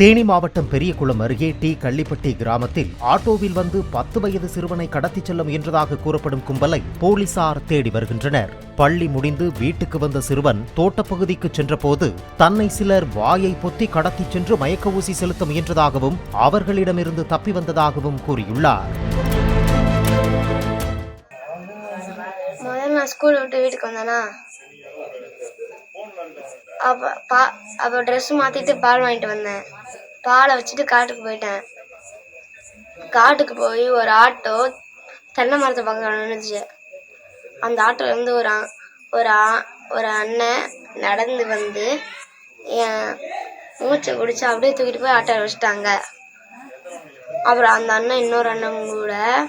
தேனி மாவட்டம் பெரியகுளம் அருகே டி. கள்ளிப்பட்டி கிராமத்தில் ஆட்டோவில் வந்து பத்து வயது சிறுவனை கடத்திச் செல்ல முயன்றதாக கூறப்படும் கும்பலை போலீசார் தேடி வருகின்றனர். பள்ளி முடிந்து வீட்டுக்கு வந்த சிறுவன் தோட்டப்பகுதிக்கு சென்றபோது தன்னை சிலர் வாயை பொத்தி கடத்திச் சென்று மயக்க ஊசி செலுத்த முயன்றதாகவும் அவர்களிடமிருந்து தப்பி வந்ததாகவும் கூறியுள்ளார். நான் ஸ்கூல் விட்டு வீட்டுக்கு வந்தேனா? அப்போ ட்ரெஸ் மாற்றிட்டு பால் வாங்கிட்டு வந்தேன். பாலை வச்சுட்டு காட்டுக்கு போயிட்டேன். காட்டுக்கு போய் ஒரு ஆட்டோ தென்னை மரத்தை பக்கம் நின்றுச்சு அந்த ஆட்டோலேருந்து ஒரு ஒரு ஆ- ஒரு அண்ணன் நடந்து வந்து என் மூச்சை பிடிச்சி அப்படியே தூக்கிட்டு போய் ஆட்டோ வச்சுட்டாங்க. அப்புறம் அந்த அண்ணன் இன்னொரு அண்ணன் கூட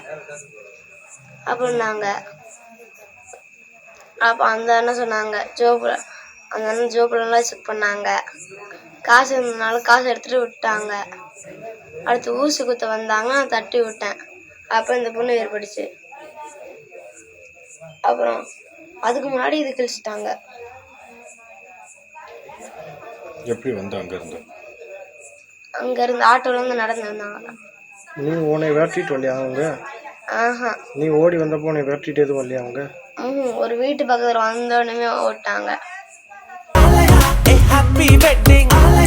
அப்படின்னாங்க. அப்போ அந்த அண்ணன் சொன்னாங்க ஜோபுல அந்த அண்ணன் ஜோபுலாம் செக் பண்ணாங்க. காசு இருந்தனால காசு எடுத்துகிட்டு விட்டாங்க. அடுத்து ஊசி குத்த வந்தாங்க நான் தட்டி விட்டேன். அப்போ இந்த பொண்ணு ஏற்பட்டுச்சு அப்புறம் அதுக்கு முன்னாடி இது கிழிச்சிட்டாங்க. எப்படி வந்த அங்கேருந்து அங்கேருந்து ஆட்டோலேருந்து நடந்து வந்தாங்க. நீ உன்னை விரட்டிட்டு வரலையா அவங்க ஆஹா. நீ ஓடி வந்தப்போ உன்னை விரட்டிட்டு எதுவும் வரலையா அவங்க ம் ஒரு வீட்டு பக்கத்தில் வந்தோடனே ஓட்டாங்க.